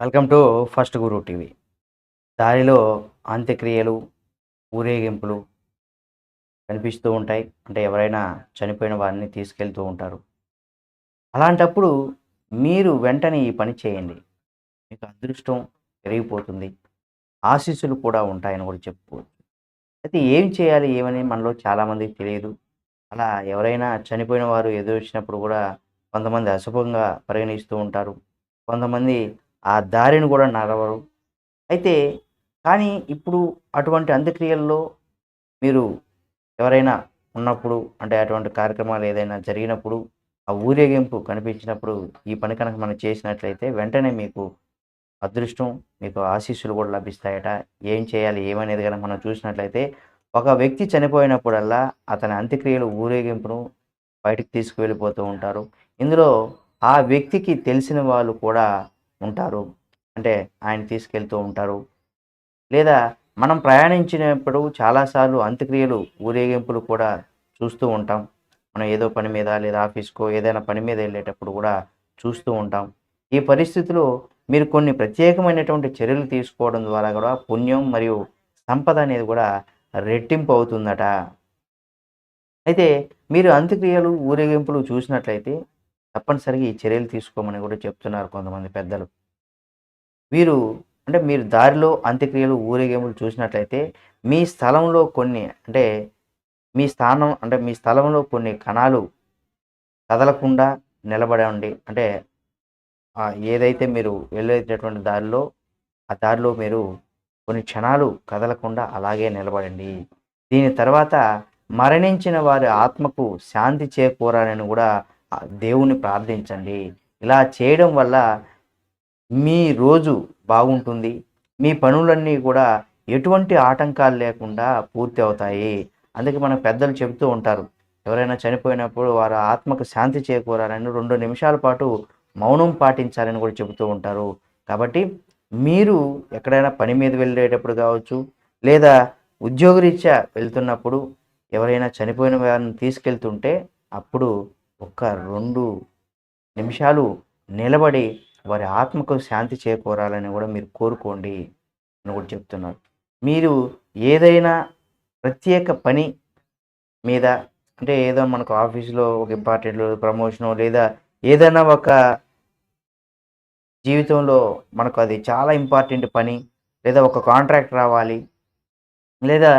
Welcome to first Guru TV. దారిలో అంత్యక్రియలు ఊరేగింపులు కనిపిస్తూ ఉంటాయి. అంటే ఎవరైనా చనిపోయిన వారిని తీసుకెళ్తూ ఉంటారు. అలాంటప్పుడు మీరు వెంటనే ఈ పని చేయండి. మీకు అదృష్టం పెరిగిపోతుంది. ఆశీస్సులు కూడా ఉంటాయని కూడా చెప్పుకోవచ్చు. అయితే ఏం చేయాలి ఏమని మనలో చాలామందికి తెలియదు. అలా ఎవరైనా చనిపోయిన వారు ఎదురొచ్చినప్పుడు కూడా కొంతమంది అశుభంగా పరిగణిస్తూ ఉంటారు. కొంతమంది ఆ దారిని కూడా నడవరు. అయితే కానీ ఇప్పుడు అటువంటి అంత్యక్రియల్లో మీరు ఎవరైనా ఉన్నప్పుడు అంటే అటువంటి కార్యక్రమాలు ఏదైనా జరిగినప్పుడు ఆ ఊరేగింపు కనిపించినప్పుడు ఈ పని కనుక మనం చేసినట్లయితే వెంటనే మీకు అదృష్టం మీకు ఆశీస్సులు కూడా లభిస్తాయట. ఏం చేయాలి ఏమనేది కనుక మనం చూసినట్లయితే ఒక వ్యక్తి చనిపోయినప్పుడల్లా అతని అంత్యక్రియలు ఊరేగింపును బయటకు తీసుకువెళ్ళిపోతూ ఉంటారు. ఇందులో ఆ వ్యక్తికి తెలిసిన వాళ్ళు కూడా ఉంటారు. అంటే ఆయన తీసుకెళ్తూ ఉంటారు. లేదా మనం ప్రయాణించినప్పుడు చాలాసార్లు అంత్యక్రియలు ఊరేగింపులు కూడా చూస్తూ ఉంటాం. మనం ఏదో పని మీద లేదా ఆఫీస్కో ఏదైనా పని మీద వెళ్ళేటప్పుడు కూడా చూస్తూ ఉంటాం. ఈ పరిస్థితిలో మీరు కొన్ని ప్రత్యేకమైనటువంటి చర్యలు తీసుకోవడం ద్వారా కూడా పుణ్యం మరియు సంపద అనేది కూడా రెట్టింపు అవుతుందట. అయితే మీరు అంత్యక్రియలు ఊరేగింపులు చూసినట్లయితే తప్పనిసరిగా ఈ చర్యలు తీసుకోమని కూడా చెప్తున్నారు కొంతమంది పెద్దలు. వీరు అంటే మీరు దారిలో అంత్యక్రియలు ఊరేగింపులు చూసినట్లయితే మీ స్థలంలో కొన్ని అంటే మీ స్థానం అంటే మీ స్థలంలో కొన్ని కణాలు కదలకుండా నిలబడండి అంటే ఏదైతే మీరు వెళ్ళేటటువంటి దారిలో ఆ దారిలో మీరు కొన్ని క్షణాలు కదలకుండా అలాగే నిలబడండి. దీని తర్వాత మరణించిన వారి ఆత్మకు శాంతి చేకూరాలని కూడా దేవుని ప్రార్థించండి. ఇలా చేయడం వల్ల మీ రోజు బాగుంటుంది. మీ పనులన్నీ కూడా ఎటువంటి ఆటంకాలు లేకుండా పూర్తి అవుతాయి. అందుకే మన పెద్దలు చెబుతూ ఉంటారు. ఎవరైనా చనిపోయినప్పుడు వారు ఆత్మకు శాంతి చేకూరాలని రెండు నిమిషాల పాటు మౌనం పాటించాలని కూడా చెబుతూ ఉంటారు. కాబట్టి మీరు ఎక్కడైనా పని మీద వెళ్ళేటప్పుడు కావచ్చు లేదా ఉద్యోగరీత్యా వెళ్తున్నప్పుడు ఎవరైనా చనిపోయిన వారిని తీసుకెళ్తుంటే అప్పుడు ఒక్క రెండు నిమిషాలు నిలబడి వారి ఆత్మకు శాంతి చేకూరాలని కూడా మీరు కోరుకోండి అని కూడా చెప్తున్నారు మీరు ఏదైనా ప్రత్యేక పని మీద అంటే ఏదో మనకు ఆఫీస్లో ఒక ఇంపార్టెంట్ ప్రమోషను లేదా ఏదైనా ఒక జీవితంలో మనకు అది చాలా ఇంపార్టెంట్ పని లేదా ఒక కాంట్రాక్ట్ రావాలి లేదా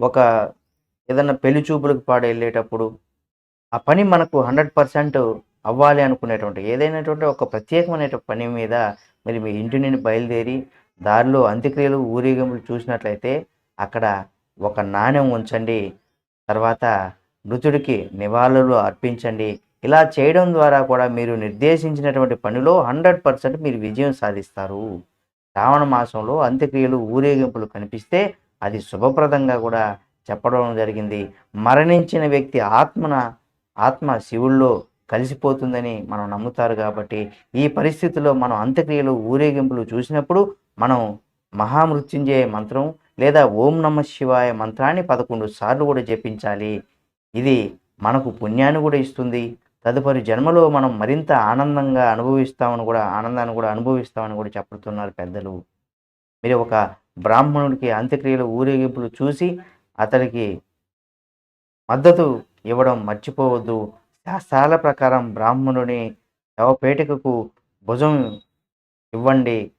ఒక ఏదైనా పెళ్ళి చూపులకు పాడు వెళ్ళేటప్పుడు ఆ పని మనకు హండ్రెడ్ పర్సెంట్ అవ్వాలి అనుకునేటువంటి ఏదైనటువంటి ఒక ప్రత్యేకమైన పని మీద మరి మీ ఇంటి నుండి బయలుదేరి దారిలో అంత్యక్రియలు ఊరేగింపులు చూసినట్లయితే అక్కడ ఒక నాణ్యం ఉంచండి. తర్వాత మృతుడికి నివాళులు అర్పించండి. ఇలా చేయడం ద్వారా కూడా మీరు నిర్దేశించినటువంటి పనిలో హండ్రెడ్ పర్సెంట్ మీరు విజయం సాధిస్తారు. శ్రావణ మాసంలో అంత్యక్రియలు ఊరేగింపులు కనిపిస్తే అది శుభప్రదంగా కూడా చెప్పడం జరిగింది. మరణించిన వ్యక్తి ఆత్మన ఆత్మ శివుల్లో కలిసిపోతుందని మనం నమ్ముతారు కాబట్టి ఈ పరిస్థితిలో మనం అంత్యక్రియలు ఊరేగింపులు చూసినప్పుడు మనం మహామృత్యుంజయ మంత్రం లేదా ఓం నమ శివాయ మంత్రాన్ని పదకొండు సార్లు కూడా జపించాలి. ఇది మనకు పుణ్యాన్ని కూడా ఇస్తుంది. తదుపరి జన్మలో మనం మరింత ఆనందంగా అనుభవిస్తామని కూడా ఆనందాన్ని కూడా అనుభవిస్తామని కూడా చెప్తున్నారు పెద్దలు. మీరు ఒక బ్రాహ్మణుడికి అంత్యక్రియలు ఊరేగింపులు చూసి అతడికి మద్దతు ఇవ్వడం మర్చిపోవద్దు. శాస్త్రాల ప్రకారం బ్రాహ్మణుని శవపేటికకు భుజం ఇవ్వండి.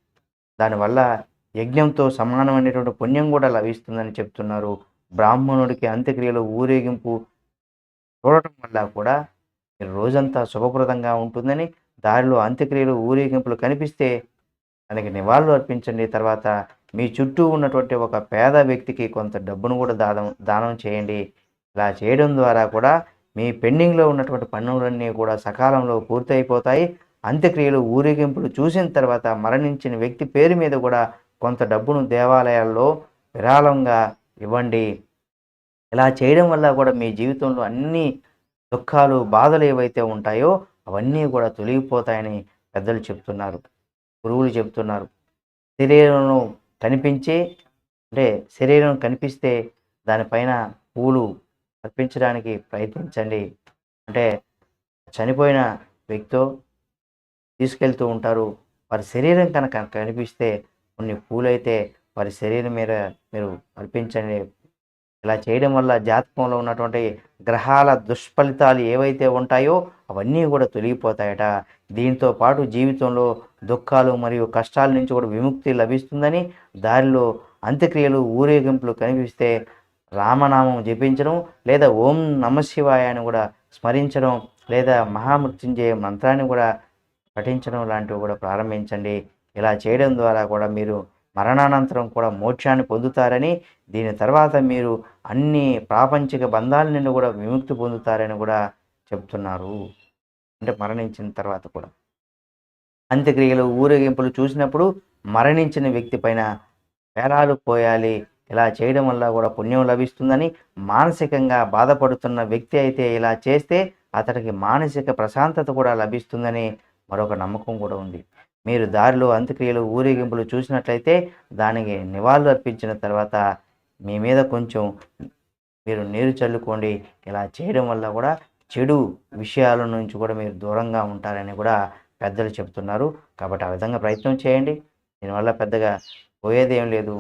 దానివల్ల యజ్ఞంతో సమానమైనటువంటి పుణ్యం కూడా లభిస్తుందని చెప్తున్నారు. బ్రాహ్మణుడికి అంత్యక్రియలు ఊరేగింపు చూడటం వల్ల కూడా రోజంతా శుభప్రదంగా ఉంటుందని దారిలో అంత్యక్రియలు ఊరేగింపులు కనిపిస్తే దానికి నివాళులు అర్పించండి. తర్వాత మీ చుట్టూ ఉన్నటువంటి ఒక పేద వ్యక్తికి కొంత డబ్బును కూడా దానం దానం చేయండి. ఇలా చేయడం ద్వారా కూడా మీ పెండింగ్లో ఉన్నటువంటి పనులన్నీ కూడా సకాలంలో పూర్తయిపోతాయి. అంత్యక్రియలు ఊరేగింపులు చూసిన తర్వాత మరణించిన వ్యక్తి పేరు మీద కూడా కొంత డబ్బును దేవాలయాల్లో విరాళంగా ఇవ్వండి. ఇలా చేయడం వల్ల కూడా మీ జీవితంలో అన్ని దుఃఖాలు బాధలు ఏవైతే ఉంటాయో అవన్నీ కూడా తొలగిపోతాయని పెద్దలు చెప్తున్నారు గురువులు చెప్తున్నారు. శరీరంలో కనిపించే అంటే శరీరం కనిపిస్తే దానిపైన పూలు అర్పించడానికి ప్రయత్నించండి. అంటే చనిపోయిన వ్యక్తితో తీసుకెళ్తూ ఉంటారు. వారి శరీరం కనుక కనిపిస్తే కొన్ని పూలైతే వారి శరీరం మీద మీరు అర్పించండి. ఇలా చేయడం వల్ల జాతకంలో ఉన్నటువంటి గ్రహాల దుష్ఫలితాలు ఏవైతే ఉంటాయో అవన్నీ కూడా తొలగిపోతాయట. దీంతో పాటు జీవితంలో దుఃఖాలు మరియు కష్టాల నుంచి కూడా విముక్తి లభిస్తుందని దారిలో అంత్యక్రియలు ఊరేగింపులు కనిపిస్తే రామనామం జపించడం లేదా ఓం నమశివాయ అని కూడా స్మరించడం లేదా మహామృత్యుంజయ మంత్రాన్ని కూడా పఠించడం లాంటివి కూడా ప్రారంభించండి. ఇలా చేయడం ద్వారా కూడా మీరు మరణానంతరం కూడా మోక్షాన్ని పొందుతారని దీని తర్వాత మీరు అన్ని ప్రాపంచిక బంధాల నుండి కూడా విముక్తి పొందుతారని కూడా చెప్తున్నారు. అంటే మరణించిన తర్వాత కూడా. అంత్యక్రియలు ఊరేగింపులు చూసినప్పుడు మరణించిన వ్యక్తి పైన పేలాలు పోయాలి. ఇలా చేయడం వల్ల కూడా పుణ్యం లభిస్తుందని మానసికంగా బాధపడుతున్న వ్యక్తి అయితే ఇలా చేస్తే అతడికి మానసిక ప్రశాంతత కూడా లభిస్తుందని మరొక నమ్మకం కూడా ఉంది. మీరు దారిలో అంత్యక్రియలు ఊరేగింపులు చూసినట్లయితే దానికి నివాళులు అర్పించిన తర్వాత మీ మీద కొంచెం మీరు నీరు చల్లుకోండి. ఇలా చేయడం వల్ల కూడా చెడు విషయాల నుంచి కూడా మీరు దూరంగా ఉంటారని కూడా పెద్దలు చెబుతున్నారు. కాబట్టి ఆ విధంగా ప్రయత్నం చేయండి. దీనివల్ల పెద్దగా పోయేదేం లేదు.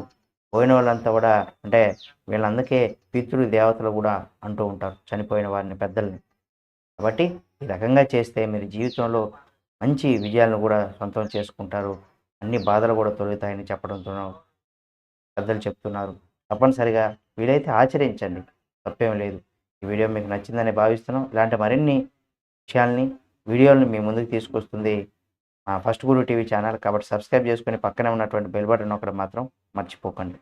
పోయిన వాళ్ళంతా కూడా అంటే వీళ్ళందరికీ పితృ దేవతలు కూడా అంటూ ఉంటారు. చనిపోయిన వారిని పెద్దల్ని. కాబట్టి ఈ రకంగా చేస్తే మీరు జీవితంలో మంచి విజయాలను కూడా సొంతం చేసుకుంటారు. అన్ని బాధలు కూడా తొలుగుతాయని చెప్పడంతో పెద్దలు చెప్తున్నారు. తప్పనిసరిగా వీలైతే ఆచరించండి. తప్పేం లేదు. ఈ వీడియో మీకు నచ్చిందని భావిస్తున్నాం. ఇలాంటి మరిన్ని విషయాల్ని వీడియోలను మీ ముందుకు తీసుకొస్తుంది ఫస్ట్ గురు టీవీ ఛానల్ కాబట్టి సబ్స్క్రైబ్ చేసుకొని పక్కనే ఉన్నటువంటి బెల్ బటన్ ఒకటి మాత్రం మర్చిపోకండి.